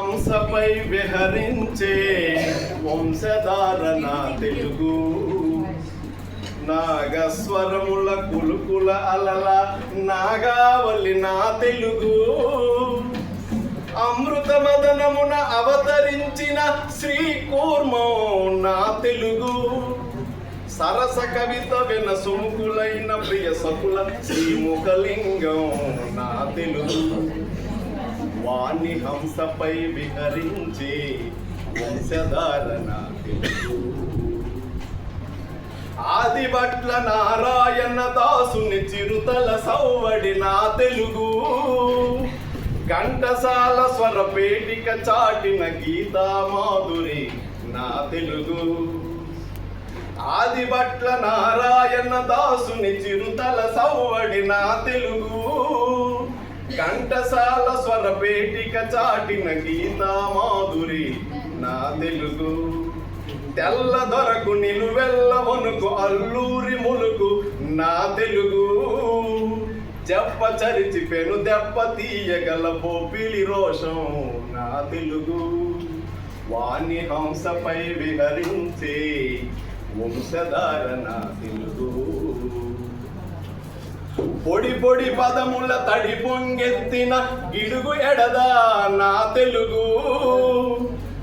హంసపై విహరించే వంశధారణ తెలుగు. నాగస్వరముల కులుకుల అలల నాగావలి నా తెలుగు. అమృత మదనమున అవతరించిన శ్రీ కూర్మం నా తెలుగు. సరస కవిత విన సుముకులైన ప్రియ సకుల శ్రీముఖలింగం నా తెలుగు. వాణి హంసపై విహరించే వంశధారణ. తెలుగు ఆదిభట్ల నారాయణ దాసుని చిరుతల సౌవడి నా తెలుగు. ఘంటసాల స్వరపేటిక చాటిన గీతా మాధురి నా తెలుగు. ఆదిభట్ల నారాయణ దాసుని చిరుతల సౌవడి నా తెలుగు. కంఠసాల పేటిక చాటిన గీతా మాధురి నా తెలుగు. తెల్ల దొరకు నిలువెల్ల వణుకు అల్లూరి ములుకు నా తెలుగు. చెప్ప చరిచి పెను దెబ్బ తీయగల పోపిలి రోషం నా తెలుగు. వాణి హంసపై విహరించే వంశధార నా తెలుగు. పొడి పొడి పదముల తడి పొంగెత్తిన గిడుగు ఎడదా నా తెలుగు.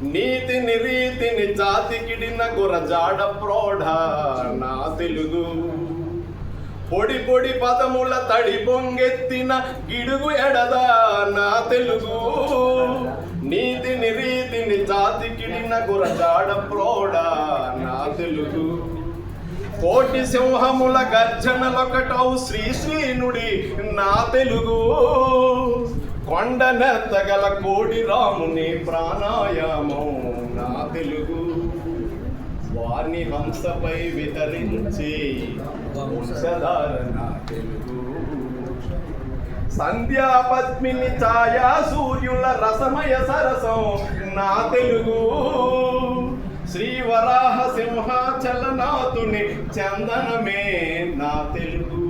నీతిని రీతిని జాతికిడిన గురజాడ ప్రోఢ నా తెలుగు. పొడి పొడి పదముల తడి పొంగెత్తిన గిడుగు ఎడదా నా తెలుగు. నీతిని రీతిని జాతికిడిన గురజాడ ప్రోఢ నా తెలుగు. కోటి సింహముల గర్జనలొకటవు శ్రీ శ్రీనుడి నా తెలుగు. కొండ నెత్తగల కోడి రాముని ప్రాణాయామం నా తెలుగు. వారిని హంసపై వితరించి వంశధార నా తెలుగు. సంధ్యా పద్మిని ఛాయా సూర్యుల రసమయ సరసం నా తెలుగు. శ్రీవరాహ సింహాచలనాథుని చందనమే నా తెలుగు.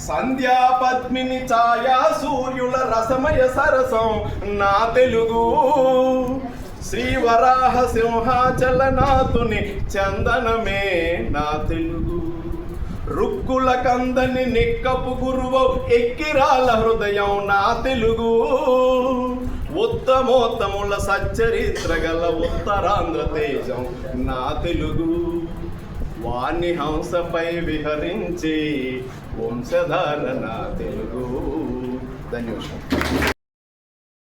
సంధ్యా పద్మిని ఛాయా సూర్యుల రసమయ సరసం నా తెలుగు. శ్రీవరాహ సింహాచలనాథుని చందనమే నా తెలుగు. రుక్కుల కందని నిక్కపు గురువు ఎక్కిరాల హృదయం నా తెలుగు. ఉత్తమోత్తముల సచ్చరిత్ర గల ఉత్తరాంధ్ర తేజం నా తెలుగు. వాణి హంసపై విహరించి వంశధార నా తెలుగు. ధన్యవాదాలు.